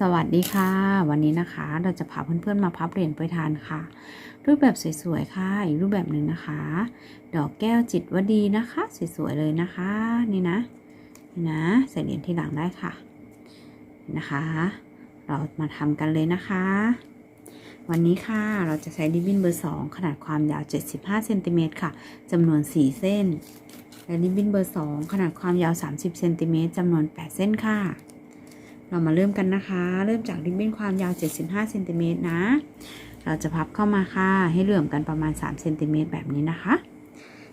สวัสดีค่ะ วันนี้นะคะเราจะพาเพื่อนๆมาพับเหรียญโปรยทานค่ะ รูปแบบสวยๆค่ะอีกรูปแบบหนึ่งนะคะ ดอกแก้วจิตวดีนะคะ สวยๆเลยนะคะ นี่นะนี่นะใส่เหรียญที่หลังได้ค่ะนะคะ เรามาทำกันเลยนะคะ วันนี้ค่ะเราจะใช้ริบบิ้นเบอร์2ขนาดความยาว 75เซนติเมตรค่ะจำนวน 4 เส้นและริบบิ้นเบอร์2ขนาดความยาว 30เซนติเมตรจำนวน 8 เส้นค่ะ เรามาเริ่มกันนะคะ เริ่มจากริบบิ้นความยาว 75เซนติเมตรนะ เราจะพับเข้ามาค่ะ ให้เหลื่อมกันประมาณ3เซนติเมตรแบบนี้นะคะ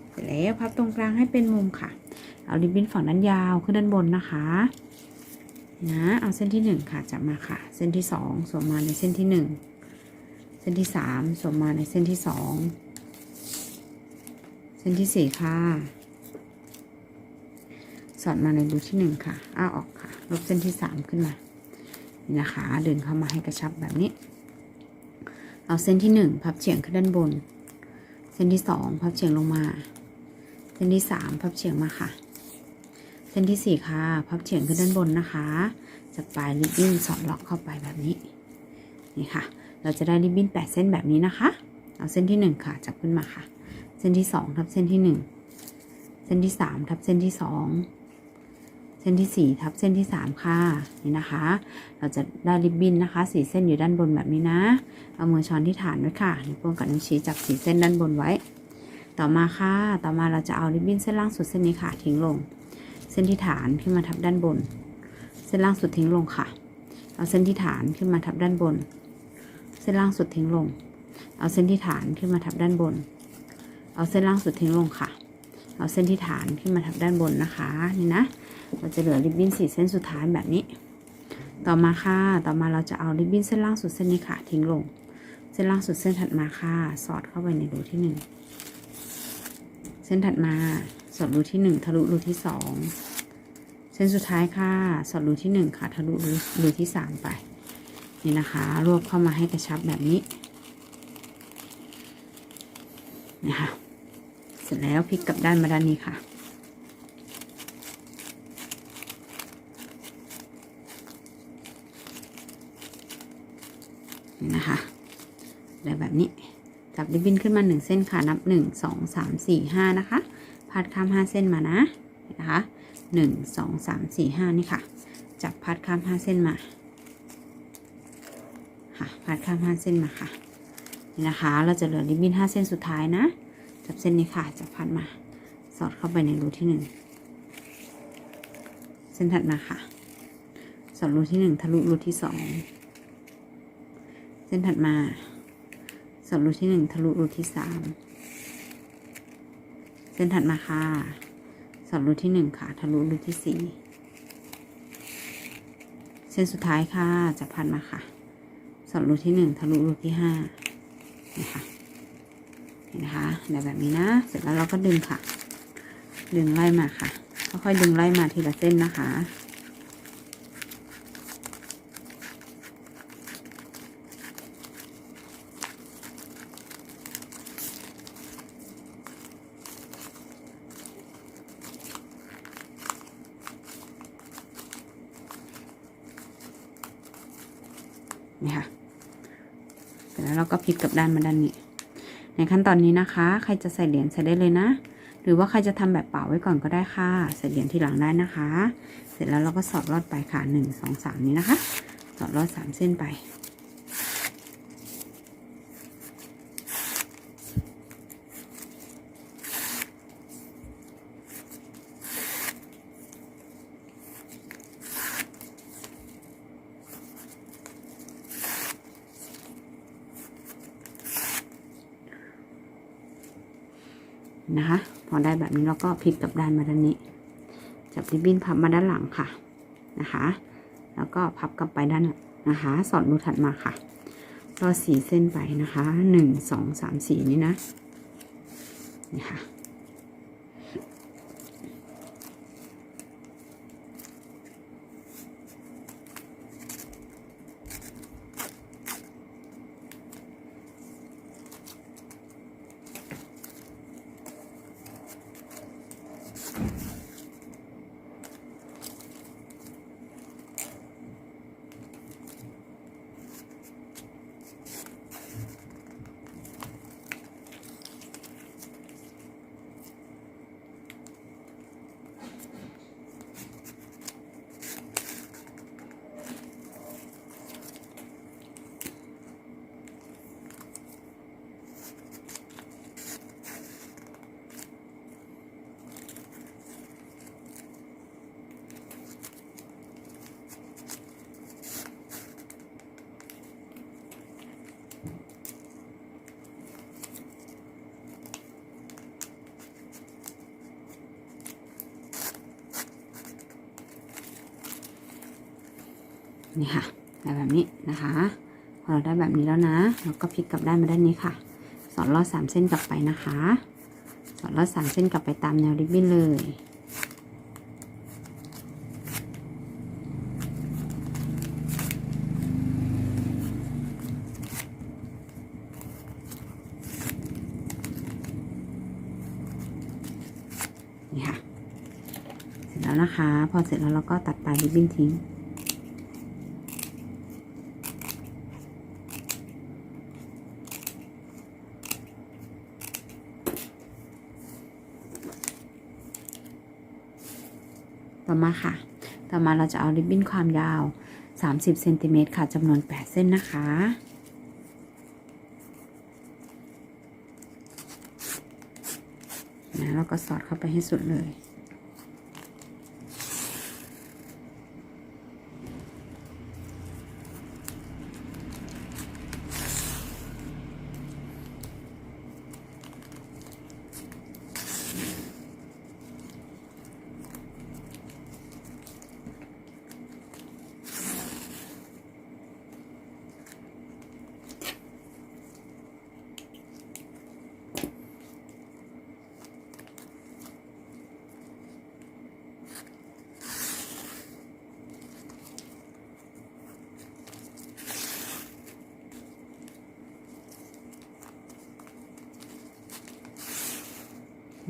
เสร็จแล้วพับตรงกลางให้เป็นมุมค่ะ เอาริบบิ้นฝั่งด้านยาวขึ้นด้านบนนะคะ นะ เอาเส้นที่ 1 ค่ะจับมาค่ะ เส้นที่ 2สวมมาในเส้นที่ 1 เส้นที่ 3สวมมาในเส้นที่ 2 เส้นที่ 4 ค่ะ สอดมาในรูที่หนึ่งค่ะ อ้าออกค่ะ ลบเส้นที่สามขึ้นมานี่นะคะ ดึงเข้ามาให้กระชับแบบนี้ เอาเส้นที่หนึ่งพับเฉียงขึ้นด้านบน เส้นที่สองพับเฉียงลงมา เส้นที่สามพับเฉียงมาค่ะ เส้นที่สี่ค่ะ พับเฉียงขึ้นด้านบนนะคะ จากปลายริบบิ้นสอดล็อกเข้าไปแบบนี้ นี่ค่ะ เราจะได้ริบบิ้นแปดเส้นแบบนี้นะคะ เอาเส้นที่หนึ่งค่ะ จับขึ้นมาค่ะ เส้นที่สองทับเส้นที่หนึ่ง เส้นที่สามทับเส้นที่สอง เส้นที่4ทับเส้นที่ 3 ค่ะนี่นะคะ เราจะได้ริบบิ้นนะคะสีเส้นอยู่ด้านบนแบบนี้นะ เอามือช้อนที่ฐานไว้ค่ะนิ้วโป้งกับนิ้วชี้จับสีเส้นด้านบนไว้ ต่อมาค่ะ ต่อมาเราจะเอาริบบิ้นเส้นล่างสุดเส้นนี้ค่ะ ทิ้งลง เส้นที่ฐานขึ้นมาทับด้านบน เส้นล่างสุดทิ้งลงค่ะ เอาเส้นที่ฐานขึ้นมาทับด้านบน เส้นล่างสุดทิ้งลง เอาเส้นที่ฐานขึ้นมาทับด้านบน เอาเส้นล่างสุดทิ้งลงค่ะ เอาเส้นที่ฐานขึ้นมาทับด้านบนนะคะ นี่นะ เราจะเหลือริบบิ้นสีเส้นสุดท้ายแบบนี้ ต่อมาค่ะ ต่อมาเราจะเอาริบบิ้นเส้นล่างสุดเส้นนี้ค่ะ ทิ้งลง เส้นล่างสุดเส้นถัดมาค่ะ สอดเข้าไปในรูที่หนึ่งเส้นถัดมาสอดรูที่หนึ่งทะลุรูที่สองเส้นสุดท้ายค่ะ สอดรูที่หนึ่งค่ะ ทะลุรูรูที่สามไป นี่นะคะ รวบเข้ามาให้กระชับแบบนี้นะคะเสร็จแล้วพลิกกลับด้านมาด้านนี้ค่ะ นะคะได้แบบนี้จับริบบิ้นขึ้นมาหนึ่งเส้นค่ะ นับหนึ่งสองสามสี่ห้านะคะพัดข้ามห้าเส้นมานะนะคะหนึ่งสองสามสี่ห้านี่ค่ะ จับพัดข้ามห้าเส้นมาค่ะพัดข้ามห้าเส้นมาค่ะนี่นะคะ เราจะเหลือริบบิ้นห้าเส้นสุดท้ายนะ จับเส้นนี้ค่ะ จับพัดมา สอดเข้าไปในรูที่หนึ่งเส้นถัดมาค่ะ สอดรูที่หนึ่งทะลุรูที่สอง เส้นถัดมาสอดรูที่หนึ่งทะลุรูที่สามเส้นถัดมาค่ะสอดรูที่หนึ่งค่ะ ทะลุรูที่สี่เส้นสุดท้ายค่ะจะพันมาค่ะ สอดรูที่หนึ่งทะลุรูที่ห้านี่ค่ะเห็นนะคะได้แบบนี้นะ เสร็จแล้วเราก็ดึงค่ะ ดึงไล่มาค่ะค่อยๆดึงไล่มาทีละเส้นนะคะ นี่ค่ะเสร็จแล้วเราก็พลิกกลับด้านมาด้านนี้ ในขั้นตอนนี้นะคะ ใครจะใส่เหรียญใส่ได้เลยนะ หรือว่าใครจะทำแบบเป่าไว้ก่อนก็ได้ค่ะใส่เหรียญทีหลังได้นะคะ เสร็จแล้วเราก็สอดรอดไปค่ะหนึ่งสองสามนี้นะคะ สอดรอดสามเส้นไป นะคะ พอได้แบบนี้เราก็พลิกกลับด้านมาด้านนี้ จับริบบิ้นพับมาด้านหลังค่ะนะคะ แล้วก็พับกลับไปด้านนะคะ สอดรูถัดมาค่ะรอสีเส้นไปนะคะหนึ่งสองสามสี่นี่นะนี่ค่ะ นี่ค่ะได้แบบนี้นะคะพอเราได้แบบนี้แล้วนะ เราก็พลิกกลับด้านมาด้านนี้ค่ะ สอดลอดสามเส้นกลับไปนะคะ สอดลอดสามเส้นกลับไปตามแนวริบบิ้นเลยนี่ค่ะ เสร็จแล้วนะคะ พอเสร็จแล้วเราก็ตัดปลายริบบิ้นทิ้ง ต่อมาค่ะ ต่อมาเราจะเอาริบบิ้นความยาว 30เซนติเมตรค่ะจำนวน 8 เส้นนะคะนะแล้วก็สอดเข้าไปให้สุดเลย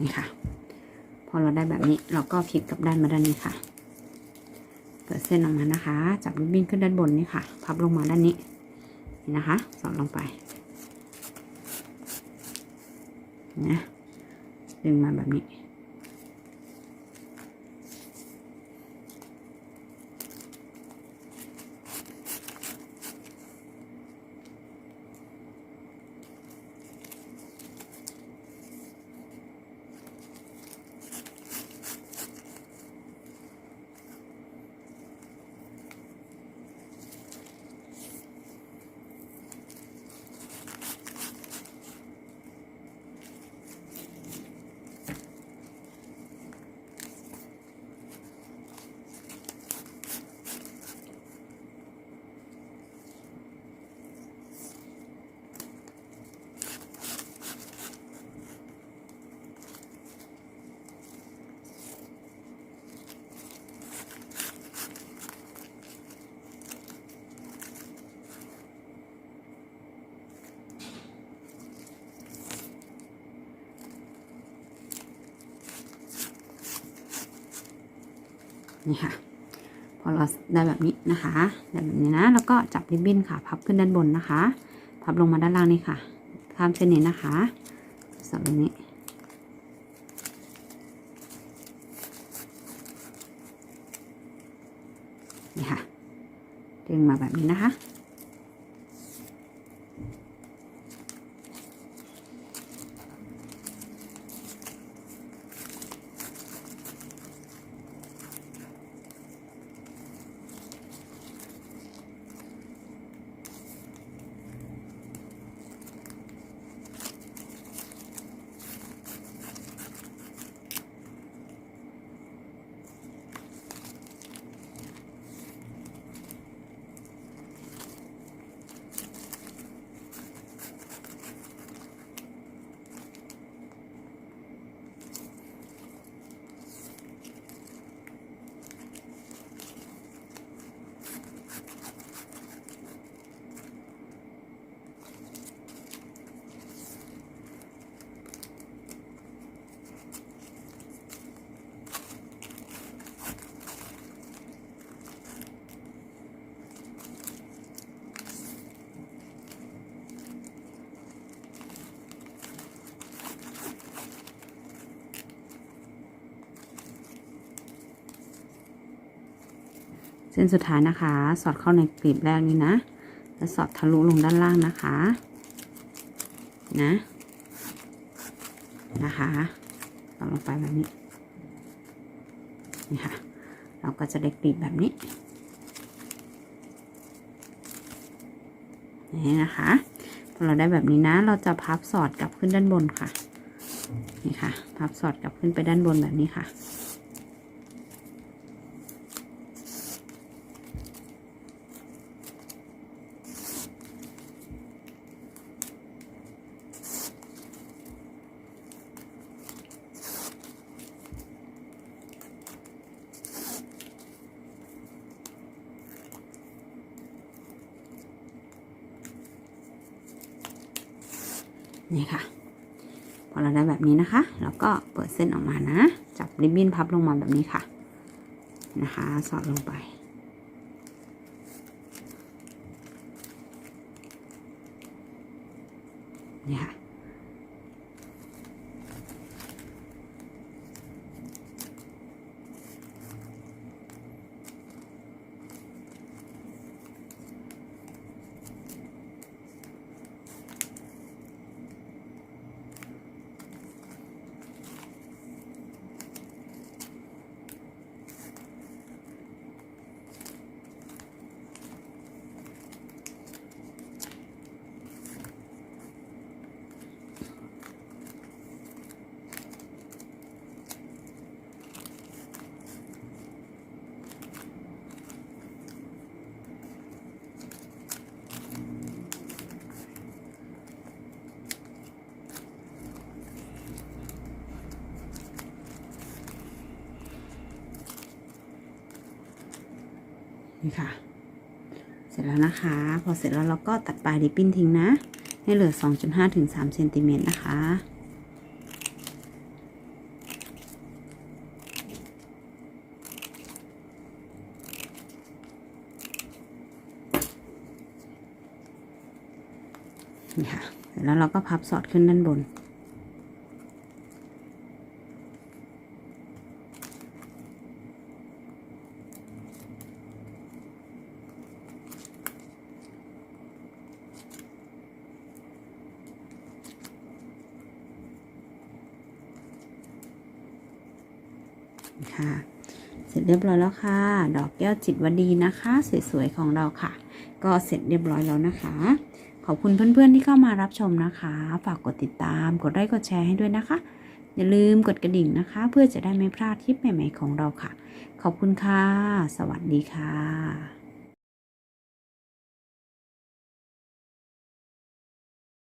นี่ค่ะ พอเราได้แบบนี้เราก็พลิกกลับด้านมาด้านนี้ค่ะ เปิดเส้นออกมานะคะ จับริบบิ้นขึ้นด้านบนนี่ค่ะ พับลงมาด้านนี้นี่นะคะ สอดลงไปนะดึงมาแบบนี้ นี่ค่ะ พอเราได้แบบนี้นะคะได้แบบนี้นะ แล้วก็จับริบบิ้นค่ะ พับขึ้นด้านบนนะคะ พับลงมาด้านล่างนี่ค่ะข้ามเส้นนี้นะคะสับตรงนี้นี่ค่ะดึงมาแบบนี้นะคะ เส้นสุดท้ายนะคะ สอดเข้าในกลีบแรกนี้นะแล้วสอดทะลุลงด้านล่างนะคะ นะนะคะสอดลงไปแบบนี้นี่ค่ะ เราก็จะได้กลีบแบบนี้นี่นะคะพอเราได้แบบนี้นะ เราจะพับสอดกลับขึ้นด้านบนค่ะ นี่ค่ะ พับสอดกลับขึ้นไปด้านบนแบบนี้ค่ะ นี่ค่ะ พอเราได้แบบนี้นะคะเราก็เปิดเส้นออกมานะ จับริบบิ้นพับลงมาแบบนี้ค่ะ นะคะ สอดลงไป นี่ค่ะ นี่ค่ะ เสร็จแล้วนะคะ พอเสร็จแล้วเราก็ตัดปลายริบบิ้นทิ้งนะ ให้เหลือ 2.5ถึง3เซนติเมตรนะคะนี่ค่ะ เสร็จแล้วเราก็พับสอดขึ้นด้านบน ค่ะ เสร็จเรียบร้อยแล้วค่ะ ดอกแก้วจิตวดีนะคะ สวยๆของเราค่ะ ก็เสร็จเรียบร้อยแล้วนะคะ ขอบคุณเพื่อนๆที่เข้ามารับชมนะคะ ฝากกดติดตาม กดไลค์กดแชร์ให้ด้วยนะคะ อย่าลืมกดกระดิ่งนะคะ เพื่อจะได้ไม่พลาดคลิปใหม่ๆของเราค่ะ ขอบคุณค่ะ สวัสดีค่ะ